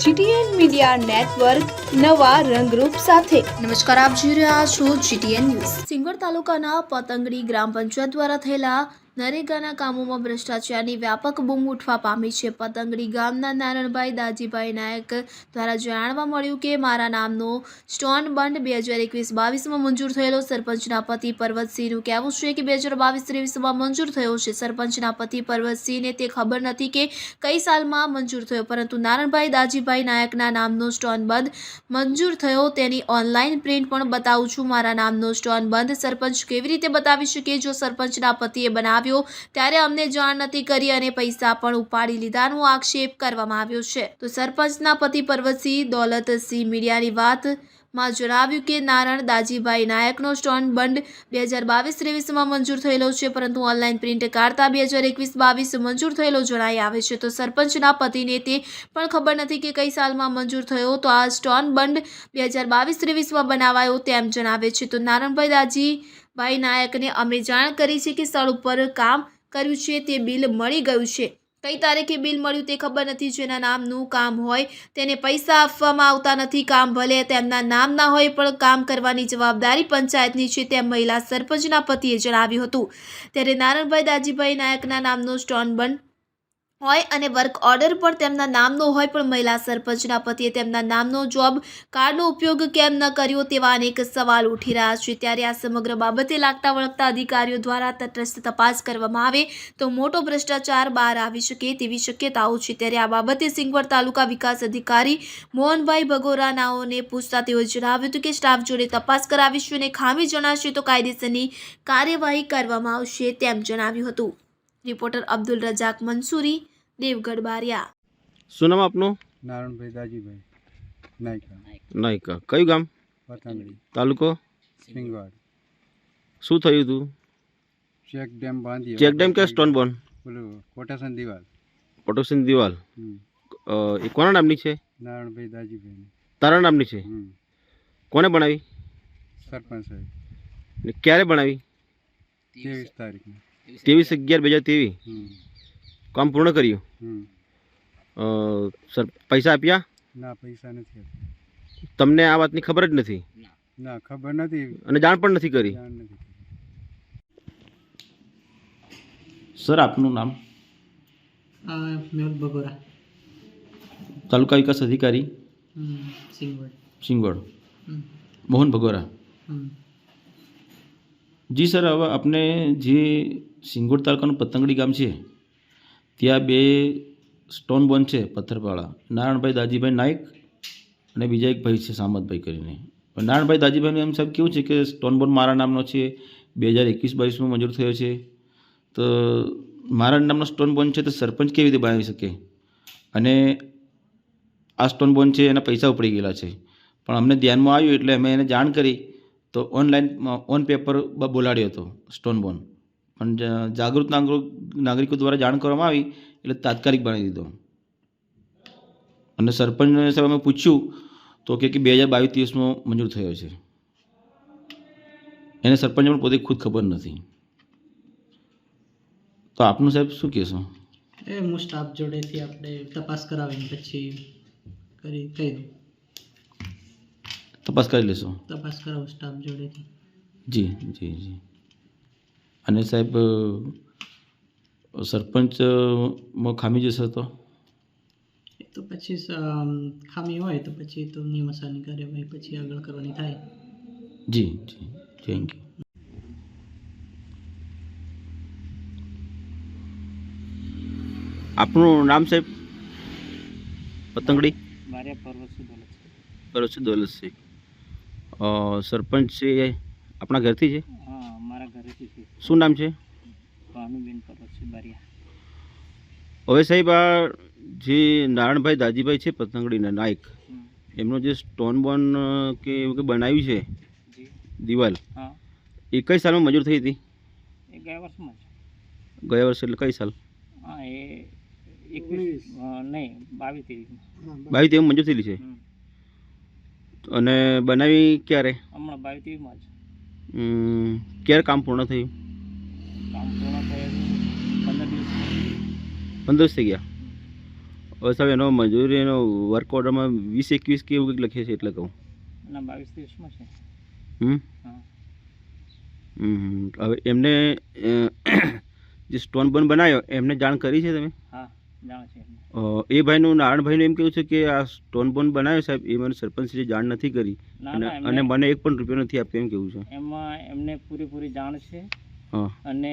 GTN media network નવા રંગરૂપ સાથે. નમસ્કાર, આપ જોઈ રહ્યા છો જીટીએન ન્યૂઝ. સિંગોડ તાલુકાના પતંગડી ગ્રામ પંચાયત દ્વારા થયેલા નરેગાના કામોમાં ભ્રષ્ટાચારની વ્યાપક બૂમ ઉઠવા પામી છે. પતંગડી ગામના નારણભાઈ દાજીભાઈ નાયક દ્વારા જાણવા મળ્યું કે મારા નામનો સ્ટોન બંડ બે હજાર એકવીસ બાવીસમાં મંજૂર થયેલો સરપંચના પતિ પર્વતસિંહનું કહેવું છે કે બે હજાર બાવીસ ત્રેવીસમાં મંજૂર થયો છે. સરપંચના પતિ પર્વતસિંહને તે ખબર નથી કે કઈ સાલમાં મંજૂર થયો, પરંતુ નારણભાઈ દાજીભાઈ નાયકના નામનો સ્ટોન બંધ મંજૂર થયો તેની ઓનલાઈન પ્રિન્ટ પણ બતાવું છું. મારા નામનો સ્ટોન બંધ સરપંચ કેવી રીતે બતાવી શકે? જો સરપંચના પતિએ બનાવ્યો ત્યારે અમને જાણ નથી કરી અને પૈસા પણ ઉપાડી લીધાનો આક્ષેપ કરવામાં આવ્યો છે. તો સરપંચના પતિ પર્વતસિંહ દોલતસિંહ મીડિયાની વાતમાં જણાવ્યું કે નારણ દાજીભાઈ નાયકનો સ્ટોન બંડ બે હજાર બાવીસ ત્રેવીસમાં મંજૂર થયેલો છે, પરંતુ ઓનલાઈન પ્રિન્ટ કાઢતા બે હજાર એકવીસ બાવીસ મંજૂર થયેલો જણાઈ આવે છે. તો સરપંચના પતિને તે પણ ખબર નથી કે કઈ સાલમાં મંજૂર થયો. તો આ સ્ટોન બંડ બે હજાર બાવીસ ત્રેવીસમાં બનાવાયો તેમ જણાવે છે. તો નારણભાઈ દાજીભાઈ નાયકને અમે જાણ કરી છે કે સ્થળ ઉપર કામ કર્યું છે, તે બિલ મળી ગયું છે. કઈ તારીખે બિલ મળ્યું તે ખબર નથી, જેના નામનું કામ હોય તેને પૈસા આપવામાં આવતા નથી. કામ ભલે તેમના નામ ના હોય, પણ કામ કરવાની જવાબદારી પંચાયતની છે, તેમ મહિલા સરપંચના પતિએ જણાવ્યું હતું. ત્યારે નારણભાઈ દાજીભાઈ નાયકના નામનો સ્ટોન બંધ હોય અને વર્ક ઓર્ડર પણ તેમના નામનો હોય પણ મહિલા સરપંચના પતિએ તેમના નામનો જોબ કાર્ડનો ઉપયોગ કેમ ન કર્યો તેવા અનેક સવાલ ઉઠી રહ્યા છે. ત્યારે આ સમગ્ર બાબતે લાગતા વળગતા અધિકારીઓ દ્વારા તટસ્થ તપાસ કરવામાં આવે તો મોટો ભ્રષ્ટાચાર બહાર આવી શકે તેવી શક્યતાઓ છે. ત્યારે આ બાબતે સિંગવડ તાલુકા વિકાસ અધિકારી મોહનભાઈ ભગોરાનાઓને પૂછતા તેઓએ જણાવ્યું હતું કે સ્ટાફ જોડે તપાસ કરાવીશું અને ખામી જણાશે તો કાયદેસરની કાર્યવાહી કરવામાં આવશે તેમ જણાવ્યું હતું. રિપોર્ટર અબ્દુલ રજાક મંસૂરી દેવગઢ બારિયા. શું નામ આપનું? નારણભાઈ દાજીભાઈ નાયકા. નાયકા. કયું ગામ? પતંગડી તાલુકો? સિંગવાડ. શું થયું હતું? ચેક ડેમ બાંધી ચેક ડેમ કે સ્ટોન બોન? પેલું કોટેશન દિવાલ. ઓટોસિન દિવાલ. એ કોના નામની છે? નારણભાઈ દાજીભાઈ તારા નામની છે? કોને બનાવી? સરપંચ સાહેબ. ને ક્યારે બનાવી? ત્રેવીસ તારીખને. ત્રેવીસ અગિયાર બે હજાર ત્રેવીસ. કામ પૂર્ણ કર્યું? સર પૈસા આપ્યા? ના પૈસા નથી તમને આ વાતની ખબર જ નથી? ના. ખબર નથી. અને જાણ પણ નથી કરી. સર આપનું નામ? મેહુલ બગોરા. તાલુકા વિકાસ અધિકારી? સિંગવડ. સિંગવડ. મોહન ભગોરા. જી સર, હવે આપણે જે સિંગોડ તાલુકાનું પતંગડી ગામ છે, ત્યાં બે સ્ટોન બોન છે પથ્થરપાળા. નારાયણભાઈ દાજીભાઈ નાયક અને બીજા એક ભાઈ છે સામતભાઈ કરીને. નારાયણભાઈ દાજીભાઈનું એમ સાહેબ કેવું છે કે સ્ટોન બોન મારા નામનો છે, બે હજાર એકવીસ બાવીસમાં મંજૂર થયો છે. તો મારા નામનો સ્ટોન બોન છે તો સરપંચ કેવી રીતે બનાવી શકે? અને આ સ્ટોન બોન છે એના પૈસા ઉપડી ગયેલા છે. પણ અમને ધ્યાનમાં આવ્યું એટલે અમે એને જાણ કરી તો ઓનલાઈન ઓન પેપર બોલાડ્યો હતો સ્ટોન બોન પણ જાગૃત નાગરિક દ્વારા જાણ કરવામાં આવી, એટલે તાત્કાલિક બનાવી દીધો. અને સરપંચને સાહેબ અમે પૂછ્યું, તો કે બે હજાર બાવીસ ત્રીસમાં મંજૂર થયો છે. એને સરપંચ પણ પોતે ખુદ ખબર નથી. તો આપનું સાહેબ શું કહેશો? એ હું સ્ટાફ જોડેથી આપણે તપાસ કરાવીને પછી કરી, કહી દઉં. તપાસ કરી લેશો તપાસ કરાવો સ્ટાફ જોડેથી. જી જી જી. અને સાહેબ સરપંચમાં ખામી જશે તો? એ તો પછી ખામી હોય તો પછી તો નિયમસાની કાર્યવાહી પછી આગળ કરવાની થાય. જી જી. થેન્ક યુ આપનું નામ સાહેબ? પતંગડી? મારે પર્વત પરસુ દોલતસિંહ. અ, સરપંચ છે આપણા ઘરથી છે? હા મારા ઘરેથી છે. શું નામ છે? ભાનુબેન પર્વત બારિયા. હવે સાહેબ આ જે નારાયણભાઈ દાજીભાઈ છે પતંગડીના નાયક એમનો જે સ્ટોન બોન કે એવું કે બનાવ્યું છે? દિવાલ. એ કઈ સાલમાં મંજૂર થઈ હતી? ગયા વર્ષમાં ગયા વર્ષે એટલે કઈ સાલ? હા એ એકવીસ નહીં બાવીસ બાવીસ તેવું મંજૂર થયેલી છે? અને બનાવી ક્યારે? હમણાં બાવીસ ત્રેવીસમાં જ. ક્યારે કામ પૂર્ણ થયું? કામ પૂર્ણ થયું પંદર દિવસ થઈ ગયા. હવે સાહેબ એનો મજૂરીનો વર્ક ઓર્ડરમાં વીસ એકવીસ કે એવું કંઈક લખીએ છે એટલે કહું. ના બાવીસ ત્રીસમાં છે. હમ? હવે એમને જે સ્ટોન બન બનાવ્યો એમને જાણ કરી છે તમે? હા. એ ભાઈનું નારાયણભાઈનું એમ કેવું છે કે આ સ્ટોન બોન બનાવ્યો સાહેબ એ મને સરપંચશ્રીએ જાણ નથી કરી. અને ના મને એક પણ રૂપિયો નથી આપ્યો એમ કેવું છે? એમાં એમને પૂરેપૂરી જાણ છે. અને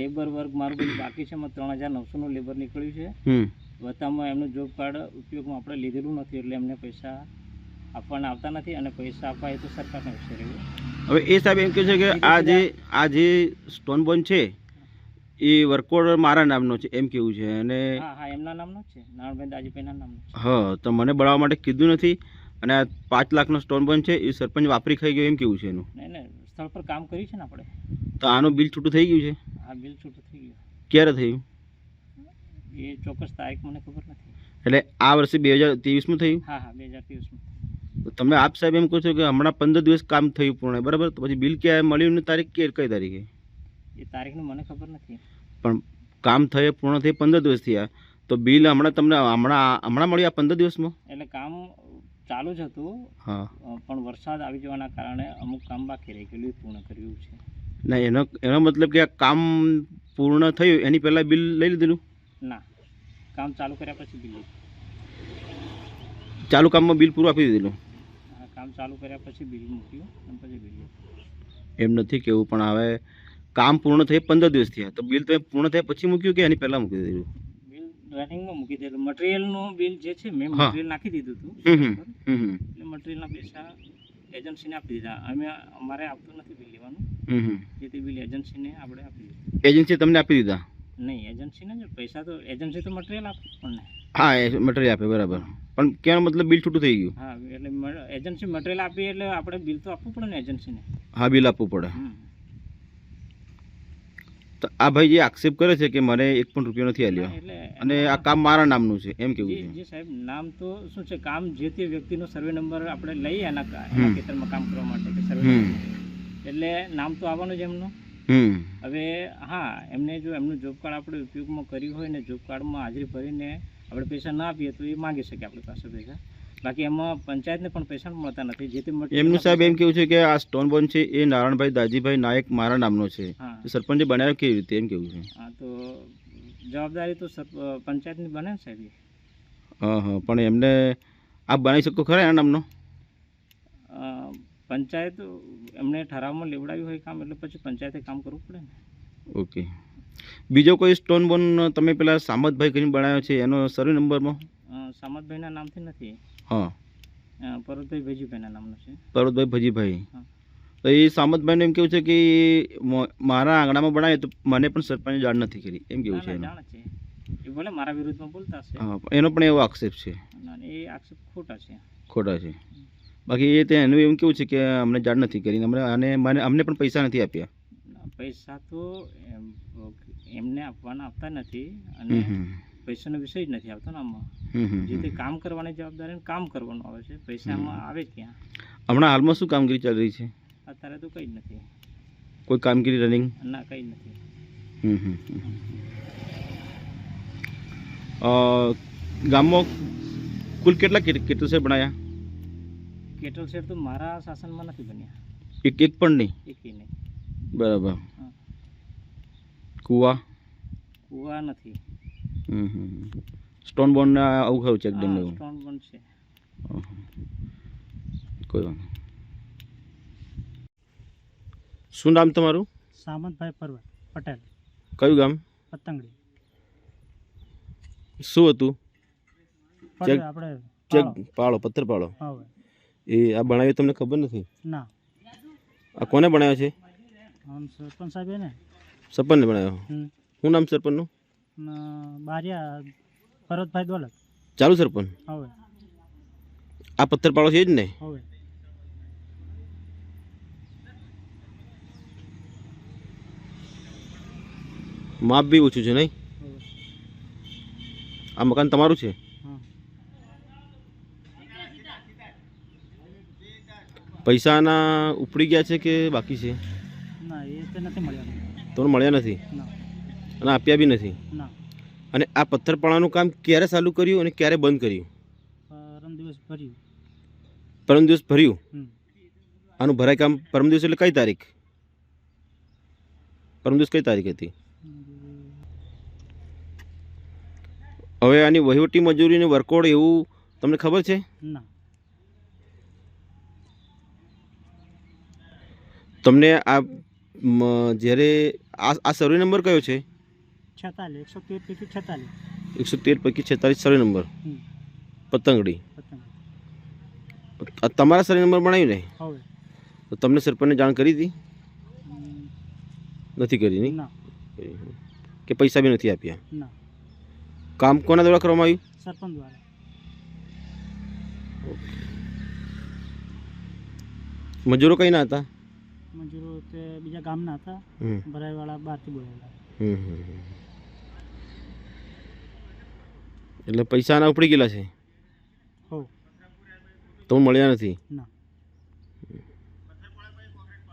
લેબર વર્ક મારું બધું બાકી છે એમાં ત્રણ હજાર નવસોનું લેબર નીકળ્યું છે. વત્તામાં એમનું જોબ કાર્ડ ઉપયોગમાં આપણે લીધેલું નથી એટલે એમને પૈસા આપવાના આવતા નથી અને પૈસા આપવા એ તો સરકારનો વિષય રહ્યો. હવે એ સાહેબ એમ કહે છે કે આ જે આ જે સ્ટોન બોન છે એ વર્કોડ મારા નામનો છે એમ કેવું છે અને હા હા એમના નામનો છે દાજીભાઈના નામનો હા તો મને બનાવવા માટે કીધું નથી અને આ પાંચ લાખનો સ્ટોન પણ છે એ સરપંચ વાપરી ખાઈ ગયો એમ કેવું છે એનું? સ્થળ પર કામ કર્યું છે ને આપણે? તો આનું બિલ છૂટું થઈ ગયું છે? આ બિલ છૂટું થઈ ગયું. ક્યારે થયું? એ ચોક્કસ તારીખ મને ખબર નથી. એટલે આ વર્ષે બે હજાર ત્રેવીસમાં થયું? હા હા બે હજાર ત્રેવીસમાં. તો તમે આપ સાહેબ એમ કહો છો કે હમણાં પંદર દિવસ કામ થયું પૂર્ણ બરાબર? તો પછી બિલ ક્યારે મળ્યું ને તારીખ કે કઈ તારીખે? એ તારીખનું મને ખબર નથી. પણ કામ થયે પૂર્ણ થઈ પંદર દિવસ થયા. તો બિલ હમણાં તમને હમણાં હમણાં મળ્યું આ પંદર દિવસમાં? એટલે કામ ચાલુ જ હતું. હા. પણ વરસાદ આવી જવાના કારણે અમુક કામ બાકી રહી ગયેલું પૂર્ણ કર્યું છે. ના એનો એનો મતલબ કે આ કામ પૂર્ણ થયું એની પહેલાં બિલ લઈ લીધેલું? ના. કામ ચાલુ કર્યા પછી બિલ ચાલુ કામમાં બિલ પૂરું આપી દીધેલું? કામ ચાલુ કર્યા પછી બિલ મૂક્યું અને પછી બિલ એમ નથી કેવું પણ હવે કામ પૂર્ણ થઈ પંદર દિવસ થયા. તો બિલ તમે પૂર્ણ થયા પછી મૂક્યું કે એની પહેલાં મૂકી દીધું? બિલ ડ્રાઇવિંગમાં મૂકી દીધું. મટીરિયલનું બિલ જે છે મેં. મટીરિયલ નાખી દીધું હતું. એટલે મટીરિયલના પૈસા એજન્સીને આપી દીધા. અમે અમારે આપતું નથી બિલ લેવાનું. હમ બિલ એજન્સીને આપણે આપી દીધું. એજન્સી તમને આપી દીધા? નહીં એજન્સીને જ. પૈસા તો એજન્સી તો મટીરિયલ આપે પણ હા એ મટીરિયલ આપે બરાબર. પણ કહેવાનો મતલબ બિલ છૂટું થઈ ગયું? હા એટલે એજન્સી મટીરિયલ આપી એટલે આપણે બિલ તો આપવું પડે ને એજન્સીને. હા બિલ આપવું પડે. તો આ ભાઈ જે આક્ષેપ કરે છે કે મને એક પણ રૂપિયો નથી આલ્યો એટલે અને આ કામ મારા નામનું છે એમ કેવું છે? જે સાહેબ નામ તો શું છે? કામ જે તે વ્યક્તિનો સર્વે નંબર આપણે લઈએ એના ખેતરમાં કામ કરવા માટે કે સર્વે એટલે નામ તો આવવાનું જ એમનું. હવે હા એમને જો એમનું જોબ કાર્ડ આપણે ઉપયોગમાં કર્યું હોય ને જોબ કાર્ડમાં હાજરી ભરીને આપણે પૈસા ના આપીએ તો એ માગી શકે આપણી પાસે પૈસા. બાકી એમાં પંચાયતને પણ પૈસા મળતા નથી. જે તે એમનું સાહેબ એમ કેવું છે કે આ સ્ટોન બોન છે એ નારાયણભાઈ દાજીભાઈ નાયક મારા નામનો છે. તો સરપંચે બનાવ્યો કેવી રીતે? એમ કેવું છે? હા તો જવાબદારી તો પંચાયતની બને ને સાહેબ. હા હા પણ એમને આપ બનાવી શકો ખરા એના નામનો? પંચાયત એમને ઠરાવમાં લેવડાવ્યું હોય કામ એટલે પછી પંચાયતે કામ કરવું પડે ને. ઓકે. બીજો કોઈ સ્ટોન બોન તમે પેલા સામતભાઈ કરીને બનાવ્યો છે એનો સર્વે નંબરમાં? સામતભાઈના નામથી નથી. હા. પર્વતભાઈ ભેજીભાઈના નામનો છે. પર્વતભાઈ ભજીભાઈ. હા. તો એ સામતભાઈનું એમ કેવું છે કે મારા આંગણામાં બનાવે તો મને પણ સરપંચે જાણ નથી કરી. એમ કેવું છે છે. એ ભલે મારા વિરુદ્ધમાં બોલતા હા એનો પણ એવો આક્ષેપ છે. એ આક્ષેપ ખોટા છે. ખોટા છે. બાકી એ ત્યાં એનું એમ કેવું છે કે અમને જાણ નથી કરી અમને અને મને અમને પણ પૈસા નથી આપ્યા. પૈસા તો એમ- એમને આપવાના આપતા નથી અને. પૈસાનો વિષય જ નથી આવતો ને આમાં. જે તે કામ કરવાની જવાબદારી કામ કરવાનું આવે છે. પૈસા આમાં આવે ક્યાં? હમણાં હાલમાં શું કામગીરી ચાલી રહી છે? અત્યારે તો કંઈ જ નથી. કોઈ કામગીરી રનિંગ ના કંઈ જ નથી. હમ હમ હમ. અ, ગામમાં કુલ કેટલા કેટ- કેટલ છે બનાયા? કેટલ શેર તો મારા શાસનમાં નથી બન્યા. એક એક પણ નહીં? એકેય નહીં. બરાબર. હા. કુવા? કુવા નથી. હમ હમ. સ્ટોન બોન્ડ આવું ખરું છે એકદમ હા, એવું સ્ટોન પણ છે. અહં. કોઈ વાંધો નહીં. શું નામ તમારું? સામંતભાઈ પરવત પટેલ. કયું ગામ? પતંગડી. શું હતું? ચેક આપણે ચેક પાળો પથ્થર પાળો એ આ બનાવ્યો તમને ખબર નથી? ના. આ કોને બનાવ્યો છે? સરપંચ સાહેબ ને સરપંચને બનાવ્યો. શું નામ સરપંચનું? બારિયા ભરતભાઈ દોલત. ચાલુ સરપંચ? હવે. આ પથ્થર પાળો છે જ ને? હવે. માપ બી ઓછું છે નહીં? આ મકાન તમારું છે? પૈસાના ઉપડી ગયા છે કે બાકી છે? તો મળ્યા નથી? અને આપ્યા બી નથી? અને આ પથ્થરપાળાનું કામ ક્યારે ચાલુ કર્યું અને ક્યારે બંધ કર્યું? પરમ દિવસ ભર્યું. આનું ભરાય કામ પરમ દિવસ એટલે કઈ તારીખ? પરમ દિવસ કઈ તારીખ હતી? હવે આની વહીવટી મજૂરી ને એવું તમને ખબર છે? ના. તમને આ જ્યારે આ આ સર્વે નંબર કયો છે? છેતાલીસ એકસો તેર પૈકી છેતાલીસ. એકસો તેર પૈકી છેતાલીસ સર્વે નંબર પતંગડી. આ તમારા સર્વે નંબર બનાવ્યું ને તો તમને સરપંચને જાણ કરી હતી? નથી કરી કે પૈસા બી નથી આપ્યા? ના. કામ કોના દ્વારા કરવામાં આવ્યું? સરપંચ દ્વારા. મજૂરો કઈ ના હતા? મજૂરો તે બીજા ગામના હતા. ભરાઈવાળા બહારથી બોલાવેલા. એટલે પૈસા ના ઉપડી ગયેલા છે? હો તો મળ્યા નથી? ના.